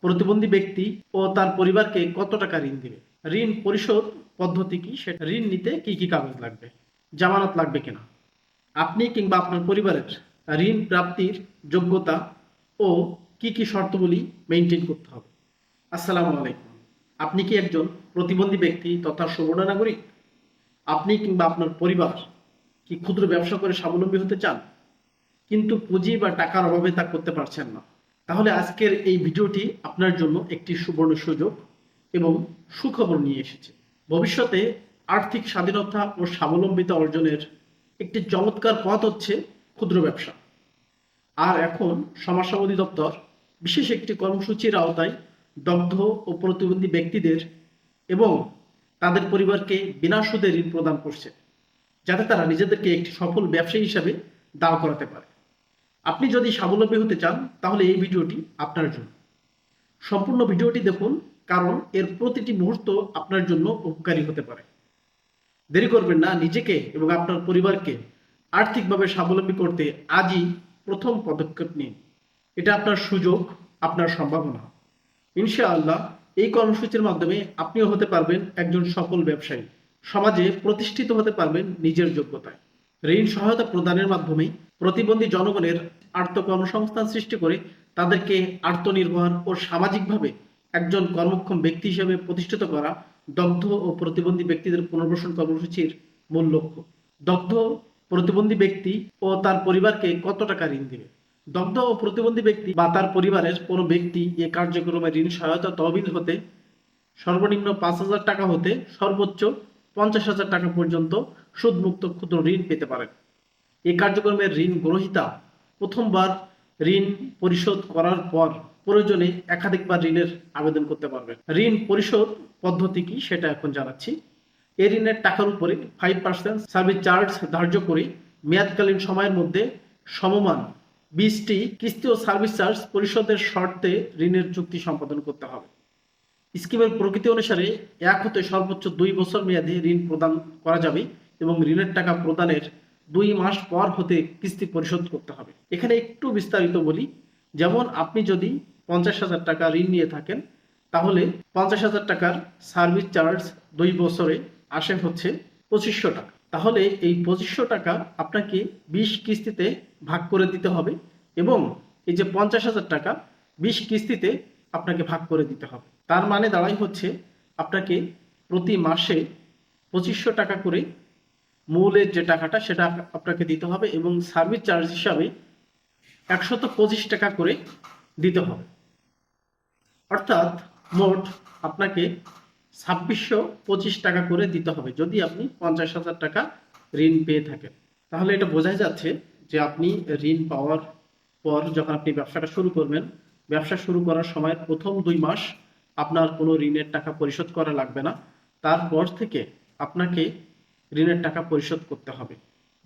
প্রতিবন্ধী ব্যক্তি ও তার পরিবারকে কত টাকা ঋণ দিবে? ঋণ পরিশোধ পদ্ধতি কি? সেটা ঋণ নিতে কি কি কাগজ লাগবে? জামানত লাগবে কিনা? আপনি কিংবা আপনার পরিবারের ঋণ প্রাপ্তির যোগ্যতা ও কি কি শর্তগুলি মেনটেন করতে হবে। আসসালামু আলাইকুম। আপনি কি একজন প্রতিবন্ধী ব্যক্তি তথা সুবর্ণ নাগরিক? আপনি কিংবা আপনার পরিবার কি ক্ষুদ্র ব্যবসা করে স্বাবলম্বী হতে চান? কিন্তু পুঁজি বা টাকার অভাবে তা করতে পারছেন না। তাহলে আজকের এই ভিডিওটি আপনার জন্য একটি সুবর্ণ সুযোগ এবং সুখবর নিয়ে এসেছে। ভবিষ্যতে আর্থিক স্বাধীনতা ও স্বাবলম্বিতা অর্জনের একটি চমৎকার পথ হচ্ছে ক্ষুদ্র ব্যবসা। আর এখন সমাজসেবা অধিদপ্তর বিশেষ একটি কর্মসূচির আওতায় দগ্ধ ও প্রতিবন্ধী ব্যক্তিদের এবং তাদের পরিবারকে বিনা সুদে ঋণ প্রদান করছে, যাতে তারা নিজেদেরকে একটি সফল ব্যবসায়ী হিসাবে দাঁড় করাতে পারে। আপনি যদি স্বাবলম্বী হতে চান, তাহলে এই ভিডিওটি আপনার জন্য। সম্পূর্ণ ভিডিওটি দেখুন, কারণ এর প্রতিটি মুহূর্ত আপনার জন্য উপকারী হতে পারে। দেরি করবেন না, নিজেকে এবং আপনার পরিবারকে আর্থিকভাবে স্বাবলম্বী করতে আজই প্রথম পদক্ষেপ নিন। এটা আপনার সুযোগ, আপনার সম্ভাবনা। ইনশাআল্লাহ, এই কর্মসূচির মাধ্যমে আপনিও হতে পারবেন একজন সফল ব্যবসায়ী। সমাজে প্রতিষ্ঠিত হতে পারবেন নিজের যোগ্যতায়। ঋণ সহায়তা প্রদানের মাধ্যমে প্রতিবন্ধী জনগণের আত্মকর্মসংস্থান সৃষ্টি করে তাদেরকে আত্মনির্ভর ও সামাজিকভাবে একজন কর্মক্ষম ব্যক্তি হিসেবে প্রতিষ্ঠিত করা দগ্ধ ও প্রতিবন্ধী ব্যক্তিদের পুনর্বাসন কর্মসূচির মূল লক্ষ্য। দগ্ধ প্রতিবন্ধী ব্যক্তি ও তার পরিবারকে কত টাকা ঋণ দিবে? দগ্ধ ও প্রতিবন্ধী ব্যক্তি বা তার পরিবারের কোনো ব্যক্তি এ কার্যক্রমে ঋণ সহায়তা তহবিল হতে, সর্বনিম্ন পাঁচ হাজার টাকা হতে সর্বোচ্চ পঞ্চাশ হাজার টাকা পর্যন্ত সুদমুক্ত ক্ষুদ্র ঋণ পেতে পারেন। এই কার্যক্রমের ঋণ গ্রহীতা প্রথমবার ঋণ পরিশোধ করার পর প্রয়োজনে একাধিকবার ঋণের আবেদন করতে পারবেন। ঋণ পরিশোধ পদ্ধতি কি সেটা এখন জানাচ্ছি। এই ঋণের টাকার উপরে ফাইভ পার্সেন্ট সার্ভিস চার্জ ধার্য করে মেয়াদকালীন সময়ের মধ্যে সমমান বিশটি কিস্তি ও সার্ভিস চার্জ পরিশোধের শর্তে ঋণের চুক্তি সম্পাদন করতে হবে। স্কিমের প্রকৃতি অনুসারে এক হতে সর্বোচ্চ দুই বছর মেয়াদে ঋণ প্রদান করা যাবে এবং ঋণের টাকা প্রদানের দুই মাস পর হতে কিস্তি পরিশোধ করতে হবে। এখানে একটু বিস্তারিত বলি, যেমন আপনি যদি পঞ্চাশ হাজার টাকা ঋণ নিয়ে থাকেন, তাহলে পঞ্চাশ হাজার টাকার সার্ভিস চার্জ দুই বছরে আসে হচ্ছে পঁচিশশো টাকা। তাহলে এই পঁচিশশো টাকা আপনাকে বিশ কিস্তিতে ভাগ করে দিতে হবে এবং এই যে পঞ্চাশ হাজার টাকা, বিশ কিস্তিতে আপনাকে ভাগ করে দিতে হবে। তার মানে দাঁড়াই হচ্ছে আপনাকে প্রতি মাসে পঁচিশশো টাকা করে মূলের যে টাকাটা সেটা আপনাকে দিতে হবে এবং সার্ভিস চার্জ হিসাবে একশত পঁচিশ টাকা করে দিতে হবে। অর্থাৎ মোট আপনাকে ছাব্বিশশো পঁচিশ টাকা করে দিতে হবে যদি আপনি পঞ্চাশ হাজার টাকা ঋণ পেয়ে থাকেন। তাহলে এটা বোঝাই যাচ্ছে যে আপনি ঋণ পাওয়ার পর যখন আপনি ব্যবসাটা শুরু করবেন, ব্যবসা শুরু করার সময় প্রথম দুই মাস আপনার কোনো ঋণের টাকা পরিশোধ করা লাগবে না। তারপর থেকে আপনাকে ঋণের টাকা পরিশোধ করতে হবে।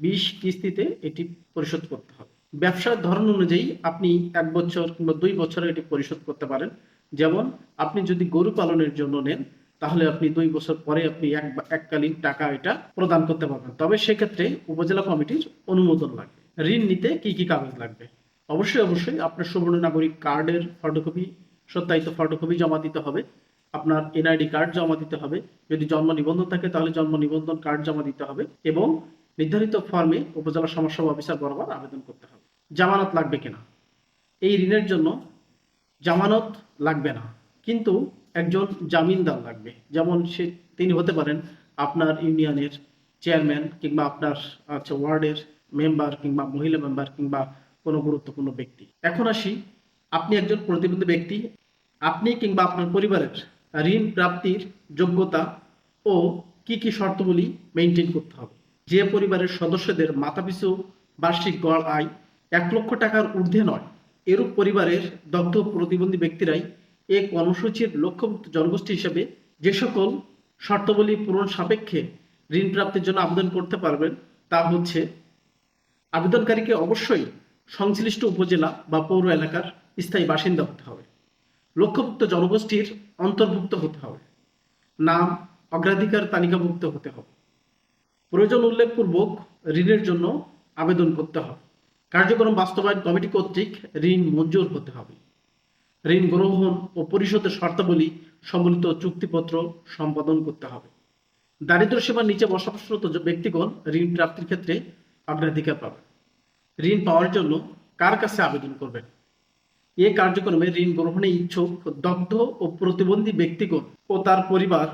বিশ কিস্তিতে এটি পরিশোধ করতে হবে। ব্যবসার ধরন অনুযায়ী আপনি এক বছর কিংবা দুই বছরে এটি পরিশোধ করতে পারেন। যেমন, আপনি যদি গরু পালনের জন্য নেন, তাহলে আপনি দুই বছর পরে আপনি এক এককালীন টাকা এটা প্রদান করতে পারবেন। তবে সেক্ষেত্রে উপজেলা কমিটির অনুমোদন লাগবে। ঋণ নিতে কি কি কাগজ লাগবে? অবশ্যই অবশ্যই আপনার সুবর্ণ নাগরিক কার্ডের ফটোকপি সত্যায়িত ফটোকপি জমা দিতে হবে। আপনার এনআইডি কার্ড জমা দিতে হবে। যদি জন্ম নিবন্ধন থাকে, তাহলে জন্ম নিবন্ধন কার্ড জমা দিতে হবে এবং নির্ধারিত ফর্মে উপজেলা সমস্যা অফিসার বরাবর আবেদন করতে হবে। জামানত লাগবে কিনা? এই ঋণের জন্য জামানত লাগবে না। কিন্তু একজন জামিনদার লাগবে। যেমন সে, তিনি হতে পারেন আপনার ইউনিয়নের চেয়ারম্যান কিংবা আপনার আচ্ছা ওয়ার্ডের মেম্বার কিংবা মহিলা মেম্বার কিংবা কোনো গুরুত্বপূর্ণ ব্যক্তি। এখন আসি, আপনি একজন প্রতিবন্ধী ব্যক্তি, আপনি কিংবা আপনার পরিবারের ঋণ প্রাপ্তির যোগ্যতা ও কি কি শর্তগুলি মেনটেন করতে হবে? যে পরিবারের সদস্যদের মাথাপিছু বার্ষিক গড় আয় এক লক্ষ টাকার ঊর্ধ্বে নয়, এরূপ পরিবারের দগ্ধ প্রতিবন্ধী ব্যক্তিরাই এ কর্মসূচির লক্ষ্যভুক্ত জনগোষ্ঠী হিসেবে যে সকল শর্তাবলী পূরণ সাপেক্ষে ঋণ প্রাপ্তির জন্য আবেদন করতে পারবেন তা হচ্ছে আবেদনকারীকে অবশ্যই সংশ্লিষ্ট উপজেলা বা পৌর এলাকার স্থায়ী বাসিন্দা হতে হবে। লক্ষ্যভুক্ত জনগোষ্ঠীর অন্তর্ভুক্ত হতে হবে। নাম, অগ্রাধিকার তালিকাভুক্ত হতে হবে। প্রয়োজন উল্লেখপূর্বক ঋণের জন্য আবেদন করতে হবে। কার্যক্রম বাস্তবায়ন কমিটি কর্তৃক ঋণ মঞ্জুর হতে হবে। ঋণ গ্রহণ ও পরিশোধের শর্তাবলী সম্বলিত চুক্তিপত্র সম্পাদন করতে হবে। দারিদ্র সীমার নিচে বসবাসরত ব্যক্তিগণ ঋণ প্রাপ্তির ক্ষেত্রে অগ্রাধিকার পাবে ঋণ পাওয়ার জন্য কার কাছে আবেদন করবেন? এ কার্যক্রমে ঋণ গ্রহণে ইচ্ছুক দগ্ধ ও প্রতিবন্ধী ব্যক্তিগণ ও তার পরিবার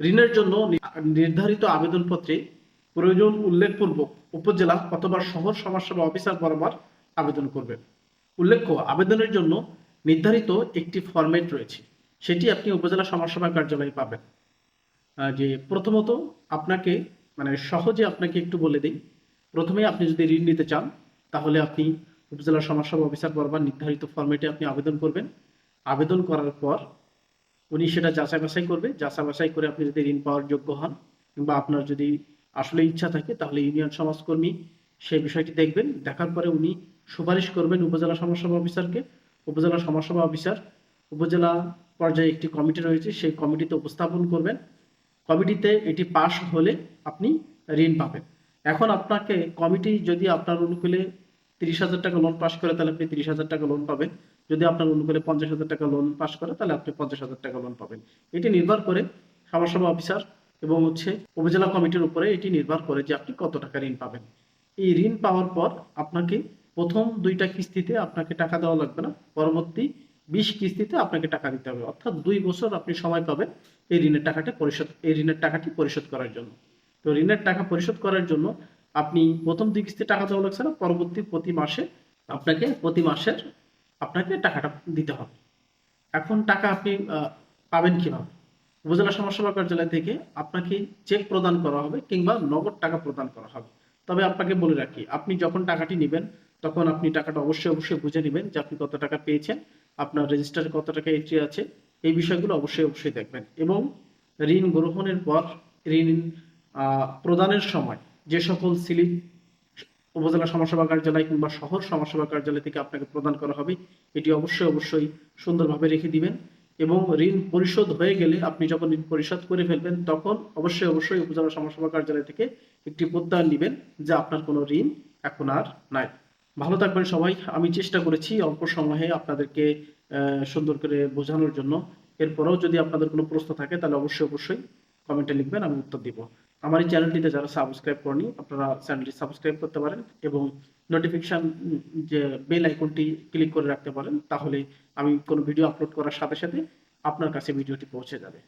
ঋণের জন্য নির্ধারিত আবেদনপত্রে প্রয়োজন উল্লেখপূর্বক উপজেলা অথবা শহর সমাজসেবা অফিসার বরাবর আবেদন করবেন। উল্লেখ্য, আবেদনের জন্য নির্ধারিত একটি ফরম্যাট রয়েছে। সেটি আপনি উপজেলা সমাজসেবা কার্যালয়ে পাবেন। যে প্রথমত আপনাকে মানে সহজে আপনাকে একটু বলে দিই। প্রথমে আপনি যদি ঋণ নিতে চান, তাহলে আপনি উপজেলা সমাজসেবা অফিসার বরাবর নির্ধারিত ফরম্যাটে আপনি আবেদন করবেন। আবেদন করার পর উনি সেটা যাচাই বাছাই করবে। যাচাই বাছাই করে আপনি যদি ঋণ পাওয়ার যোগ্য হন কিংবা আপনার যদি আসলে ইচ্ছা থাকে তাহলে ইউনিয়ন সমাজকর্মী সেই বিষয়টি দেখবেন। দেখার পরে উনি সুপারিশ করবেন উপজেলা সমাজসেবা অফিসারকে। উপজেলা সমাজসেবা অফিসার উপজেলা পর্যায়ে একটি কমিটি রয়েছে, সেই কমিটিতে উপস্থাপন করবেন। কমিটিতে এটি পাশ হলে আপনি ঋণ পাবেন। এখন আপনাকে কমিটি যদি আপনার অনুকূলে তিরিশ হাজার টাকা লোন পাস করে, তাহলে আপনি তিরিশ হাজার টাকা লোন পাবেন। যদি আপনার অনুকূলে পঞ্চাশ হাজার টাকা লোন পাস করে, তাহলে আপনি পঞ্চাশ হাজার টাকা লোন পাবেন। এটি নির্ভর করে সমাজসেবা অফিসার এবং হচ্ছে উপজেলা কমিটির উপরে এটি নির্ভর করে যে আপনি কত টাকা ঋণ পাবেন। এই ঋণ পাওয়ার পর আপনাকে প্রথম দুইটা কিস্তিতে আপনাকে টাকা দেওয়া লাগবে না। পরবর্তী বিশ কিস্তিতে আপনাকে টাকা দিতে হবে। অর্থাৎ দুই বছর আপনি সময় পাবেন এই ঋণের টাকাটা পরিশোধ এই ঋণের টাকাটি পরিশোধ করার জন্য। তো ঋণের টাকা পরিশোধ করার জন্য আপনি প্রথম দুই কিস্তি টাকা দেওয়া লাগছে না, পরবর্তী প্রতি মাসে আপনাকে, প্রতি মাসের আপনাকে টাকাটা দিতে হবে। এখন টাকা আপনি পাবেন কীভাবে? উপজেলা সমাজসেবা কার্যালয় থেকে আপনাকে চেক প্রদান করা হবে কিংবা নগদ টাকা প্রদান করা হবে। তবে আপনাকে বলে রাখি, আপনি যখন টাকাটি নেবেন, তখন আপনি টাকাটা অবশ্যই অবশ্যই বুঝে নেবেন যে আপনি কত টাকা পেয়েছেন, আপনার রেজিস্টারে কত টাকা এন্ট্রি আছে, এই বিষয়গুলো অবশ্যই অবশ্যই দেখবেন। এবং ঋণ গ্রহণের পর ঋণ প্রদানের সময় যে সকল স্লিপ উপজেলা সমাজসেবা কার্যালয় কিংবা শহর সমাজসেবা কার্যালয় থেকে আপনাকে প্রদান করা হবে, এটি অবশ্যই অবশ্যই সুন্দরভাবে রেখে দিবেন এবং ঋণ পরিশোধ হয়ে গেলে আপনি যখন ঋণ পরিশোধ করে ফেলবেন, তখন অবশ্যই অবশ্যই উপজেলা সমাজসেবা কার্যালয় থেকে একটি প্রত্যয়ন নেবেন যে আপনার কোনো ঋণ এখন আর নাই। ভালো থাকবেন সবাই। আমি চেষ্টা করেছি অল্প সময়ে আপনাদেরকে সুন্দর করে বোঝানোর জন্য। এরপরেও যদি আপনাদের কোনো প্রশ্ন থাকে, তাহলে অবশ্যই অবশ্যই কমেন্টে লিখবেন, আমি উত্তর দিব। আমার এই চ্যানেলটিতে যারা সাবস্ক্রাইব করেনি, আপনারা চ্যানেলটি সাবস্ক্রাইব করতে পারেন এবং নোটিফিকেশান যে বেল আইকনটি ক্লিক করে রাখতে পারেন, তাহলে আমি কোনো ভিডিও আপলোড করার সাথে সাথে আপনার কাছে ভিডিওটি পৌঁছে যাবে।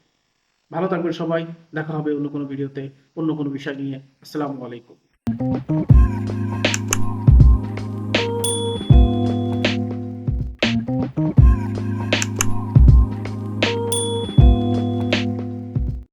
ভালো থাকবেন সবাই, দেখা হবে অন্য কোনো ভিডিওতে অন্য কোনো বিষয় নিয়ে। আসসালামু আলাইকুম।